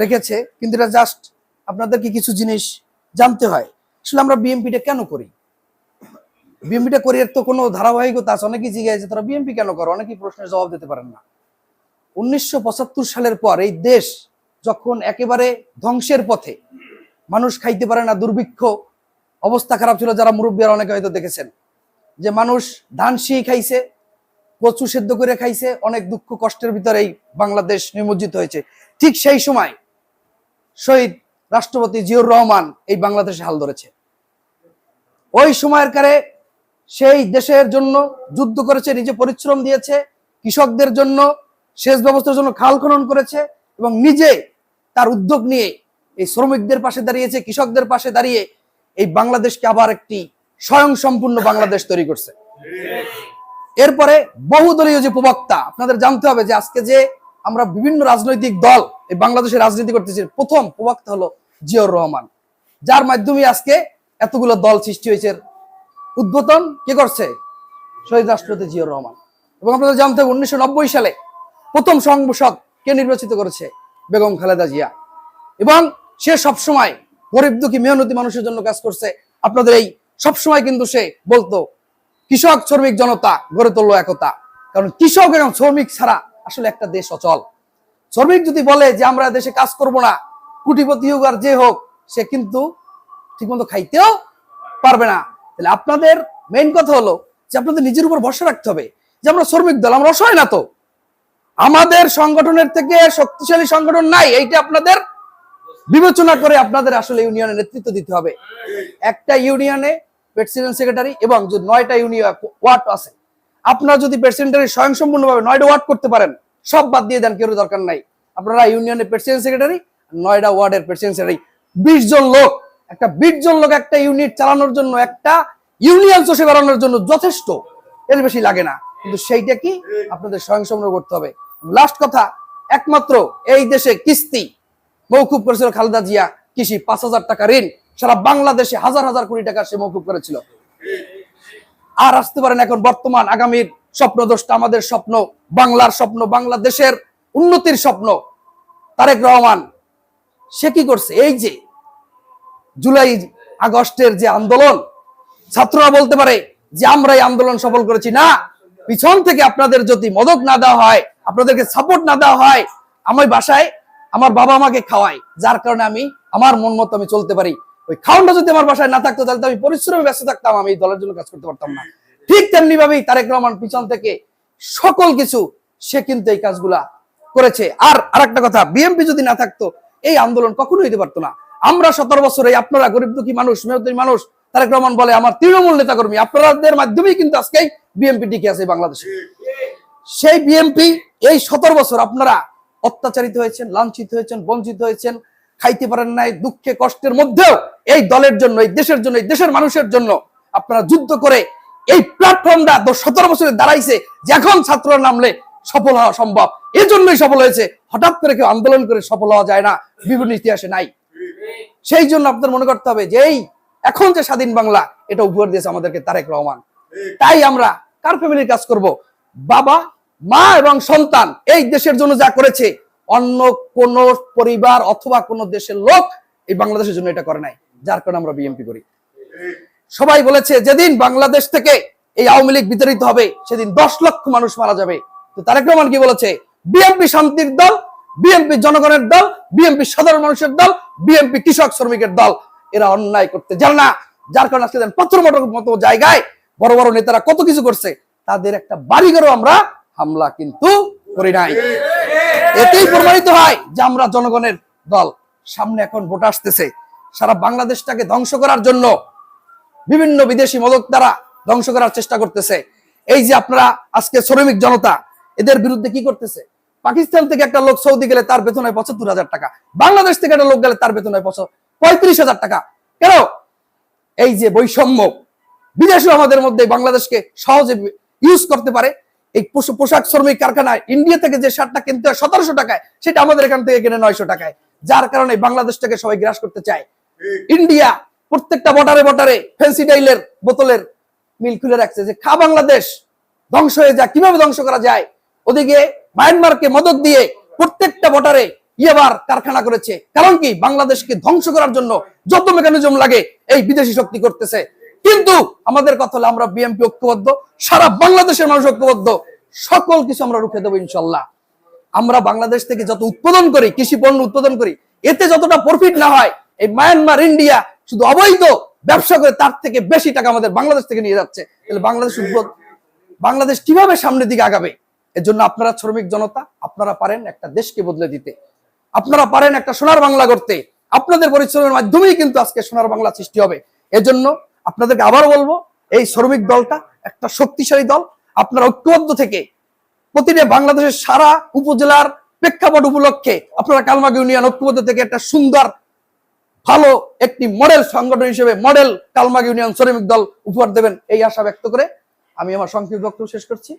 রেখেছে, কিন্তু এটা জাস্ট আপনাদেরকে কিছু জিনিস জানতে হয়। আসলে আমরা বিএমপিটা কেন করি? বিএমপিটা করি এর তো কোনো ধারাবাহিকতা আছে, অনেকেই জিজ্ঞাসা তারা বিএমপি কেন করো? অনেকেই প্রশ্নের জবাব দিতে পারেন না। উনিশশো পঁচাত্তর সালের পর এই দেশ যখন একেবারে ধ্বংসের পথে, মানুষ খাইতে পারে না, দুর্ভিক্ষ, অবস্থা খারাপ ছিল, যারা মুরব্বীরা অনেকে হয়তো দেখেছেন, যে মানুষ ধান শিয়ে খাইছে কচু সেদ্ধ করে খাইছে, অনেক দুঃখ কষ্টের ভিতরেই বাংলাদেশ নিমজ্জিত হয়েছে। ঠিক সেই সময় শহীদ রাষ্ট্রপতি জিয়ুর রহমান এই বাংলাদেশে হাল ধরেছে। ওই সময়ের কারে সেই দেশের জন্য যুদ্ধ করেছে, নিজে পরিশ্রম দিয়েছে, কৃষকদের জন্য, সেচ ব্যবস্থার জন্য খাল খনন করেছে এবং নিজে তার উদ্যোগ নিয়ে এই শ্রমিকদের পাশে দাঁড়িয়েছে, কৃষকদের পাশে দাঁড়িয়ে এই বাংলাদেশকে আবার একটি স্বয়ং সম্পূর্ণ বাংলাদেশ তৈরি করছে। এরপরে বহুদলীয় যে প্রবক্তা, আপনাদের জানতে হবে যে আজকে যে আমরা বিভিন্ন রাজনৈতিক দল, এই বাংলাদেশে রাজনীতি করতেছি, প্রথম প্রবক্তা হলো জিয়র রহমান। যার মাধ্যমে আজকে এতগুলো দল সৃষ্টি হয়েছে উদ্বোধন কে করছে? শহীদ রাষ্ট্রপতি জিয়র রহমান। এবং আপনাদের জানতে হবে উনিশশো নব্বই সালে প্রথম সংসদ কে নির্বাচিত করেছে? বেগম খালেদা জিয়া। এবং সে সবসময় গরিব দুঃখী, মেহনতি মানুষের জন্য কাজ করছে। আপনাদের এই সবসময় কিন্তু সে বলতো কৃষক, শ্রমিক জনতা গড়ে তুললো একতা। কারণ কৃষক এবং শ্রমিক ছাড়া আসলে একটা দেশ অচল। শ্রমিক যদি বলে যে আমরা দেশে কাজ করব না কুটিপতি হোক আর যে হোক, সে কিন্তু ঠিকমতো খাইতেও পারবে না। তাহলে আপনাদের মেইন কথা হলো যে আপনাদের নিজের উপর ভরসা রাখতে হবে যে আমরা শ্রমিক দল, আমরা অসহায় না তো। আমাদের সংগঠনের থেকে শক্তিশালী সংগঠন নাই, এইটা আপনাদের বিবেচনা করে আপনাদের আসলে ইউনিয়নের নেতৃত্ব দিতে হবে। একটা ইউনিয়নে প্রেসিডেন্ট সেক্রেটারি এবং যে নয়টা ইউনিয়ন ওয়ার্ড আছে, আপনারা যদি প্রেসিডেন্টারি স্বয়ংসম্পূর্ণভাবে নয়টা ওয়ার্ড করতে পারেন, সব বাদ দিয়ে দেন কেউ দরকার নাই। আপনারা ইউনিয়নের প্রেসিডেন্ট সেক্রেটারি নয়টা ওয়ার্ডের প্রেসিডেন্ট সেক্রেটারি বিশ জন লোক, একটা বিশ জন লোক একটা ইউনিট চালানোর জন্য, একটা ইউনিয়ন চষে বেড়ানোর জন্য যথেষ্ট। এর বেশি লাগে না। কিন্তু সেইটা কি? আপনাদের স্বয়ংসম্পূর্ণ করতে হবে। লাস্ট কথা, একমাত্র এই দেশে কিস্তি। মৌকুব করেছিল খালেদা জিয়া, কৃষি পাঁচ হাজার টাকা ঋণ। সারা বাংলাদেশে হাজার হাজার কোটি টাকা সে মৌকুব করেছিল। আর আসতে পারেন এখন বর্তমান আগামীর স্বপ্ন দোষটা আমাদের স্বপ্ন, বাংলার স্বপ্ন, বাংলাদেশের উন্নতির স্বপ্ন। তারেক রহমান, সে কি করছে? এই যে জুলাই আগস্টের যে আন্দোলন, ছাত্ররা বলতে পারে যে আমরা এই আন্দোলন সফল করেছি। না, পিছন থেকে আপনাদের যদি মদক না দেওয়া হয়, আপনাদেরকে সাপোর্ট না দেওয়া হয় আমার বাসায় আমার বাবা আমাকে খাওয়ায় যার কারণে আমি, আমার মন মতো আমি চলতে পারি। ওই খাওয়ানটা যদি আমার বাসায় না থাকতো, তাহলে আমি পরিশ্রমে ব্যস্ত থাকতাম, আমি এই দলের জন্য কাজ করতে পারতাম না। ঠিক তেমনি ভাবেই তারেক রহমান পিছন থেকে সকল কিছু সে কিন্তু এই কাজগুলা করেছে। আর আরেকটা কথা বিএমপি যদি না থাকতো, এই আন্দোলন কখনো হইতে পারতো না। আমরা সতেরো বছরে আপনারা গরিব দুঃখী মানুষ, মেহনতি মানুষ, তারেক রহমান বলে, আমার তৃণমূল নেতা কর্মী আপনাদের মাধ্যমেই কিন্তু আজকে বিএমপি টিকে আছে বাংলাদেশে। সেই বিএমপি এই সতেরো বছর আপনারা অত্যাচারিত হয়েছেন, লাঞ্ছিত হয়েছেন, বঞ্চিত হয়েছেন। খাইতে পারেন নাই, দুঃখে, কষ্টের মধ্যেও এই দলের জন্য, এই দেশের জন্য, এই দেশের মানুষের জন্য আপনারা যুদ্ধ করে এই প্ল্যাটফর্মটা সতেরো বছরে দাঁড়াইছে, যে এখন ছাত্ররা নামলে সফল হওয়া সম্ভব। এই জন্যই সফল হয়েছে। হঠাৎ করে কেউ আন্দোলন করে সফল হওয়া যায় না, বিভিন্ন ইতিহাসে নাই। সেই জন্য আপনার মনে করতে হবে যে এই এখন যে স্বাধীন বাংলা, এটা উপহার দিয়েছে আমাদেরকে তারেক রহমান। তাই আমরা কার ফ্যামিলির কাজ করব? বাবা, মা এবং সন্তান, এই দেশের জন্য যা করেছে অন্য কোন পরিবার অথবা কোন দেশের লোক এই বাংলাদেশের জন্য এটা করে নাই, যার কারণে আমরা বিএমপি করি। সবাই বলেছে, যেদিন বাংলাদেশ থেকে এই আওয়ামী লীগ বিতাড়িত হবে, সেদিন দশ লক্ষ মানুষ মারা যাবে। তো তারেক রহমান কি বলেছে? বিএমপি শান্তির দল বিএমপি জনগণের দল বিএমপি সাধারণ মানুষের দল বিএমপি কৃষক শ্রমিকের দল। এরা অন্যায় করতে জানে না। যার কারণে আজকে পাথর মতো জায়গায় বড় বড় নেতারা কত কিছু করছে, তাদের একটা বাড়িঘরও আমরা হামলা কিন্তু করি নাই। এতেই প্রমাণিত হয় যে আমরা জনগণের দল। সামনে এখন ভোট আসতেছে। সারা বাংলাদেশটাকে ধ্বংস করার জন্য বিভিন্ন বিদেশি মদক দ্বারা ধ্বংস করার চেষ্টা করতেছে। এই যে আপনারা আজকে শ্রমিক জনতা, এদের বিরুদ্ধে কি করতেছে? পাকিস্তান থেকে একটা লোক সৌদি গেলে তার বেতন হয় পঁচাত্তর হাজার টাকা। বাংলাদেশ থেকে একটা লোক গেলে তার বেতন হয় পঁয়ত্রিশ হাজার টাকা। কেন? এই যে বৈষম্য বিদেশে আমাদের মধ্যে বাংলাদেশকে সহজে ইউজ করতে পারে। এই পোশাক শ্রমিক কারখানায় ইন্ডিয়া থেকে যে শার্টটা কিনতে হয় সতেরোশো টাকায়, সেটা আমাদের এখান থেকে কিনে নয়শো টাকায়। যার কারণে বাংলাদেশটাকে সবাই গ্রাস করতে চায়। ইন্ডিয়া প্রত্যেকটা বটারে বটারে ফেন্সি ডাইলের বোতলের মিল খুলে রাখছে যে খা বাংলাদেশ, ধ্বংস হয়ে যায় কীভাবে ধ্বংস করা যায়? ওদিকে মায়ানমারকে মদত দিয়ে প্রত্যেকটা বটারে ইয়াবার কারখানা করেছে। কারণ কি? বাংলাদেশকে ধ্বংস করার জন্য যত মেকানিজম লাগে, এই বিদেশি শক্তি করতেছে। কিন্তু আমাদের কথা হলো আমরা বিএনপি ঐক্যবদ্ধ, সারা বাংলাদেশের মানুষ ঐক্যবদ্ধ। সকল কিছু আমরা রুখে দেবো ইনশাল্লাহ। আমরা বাংলাদেশ থেকে যত উৎপাদন করি, কৃষি পণ্য উৎপাদন করি, এতে যতটা প্রফিট না হয়, এই মায়ানমার ইন্ডিয়া শুধু অবৈধ ব্যবসা করে তার থেকে বেশি টাকা আমাদের বাংলাদেশ থেকে নিয়ে যাচ্ছে। তাহলে বাংলাদেশ বাংলাদেশ কীভাবে সামনের দিকে আগাবে? এর জন্য আপনারা শ্রমিক জনতা, আপনারা পারেন একটা দেশকে বদলে দিতে। আপনারা পারেন একটা সোনার বাংলা করতে আপনাদের পরিশ্রমের মাধ্যমেই কিন্তু আজকে সোনার বাংলা সৃষ্টি হবে। এজন্য আপনাদেরকে আবার বলব, এই শ্রমিক দলটা একটা শক্তিশালী দল। আপনারা ঐক্যবদ্ধ থেকে প্রতিটা বাংলাদেশের সারা উপজেলার প্রেক্ষাপট উপলক্ষে আপনারা কালমাগ ইউনিয়ন ঐক্যবদ্ধ থেকে একটা সুন্দর, ভালো একটি মডেল সংগঠন হিসেবে মডেল কালমাগ ইউনিয়ন শ্রমিক দল উপহার দেবেন এই আশা ব্যক্ত করে। আমি আমার সংক্ষিপ্ত বক্তব্য শেষ করছি।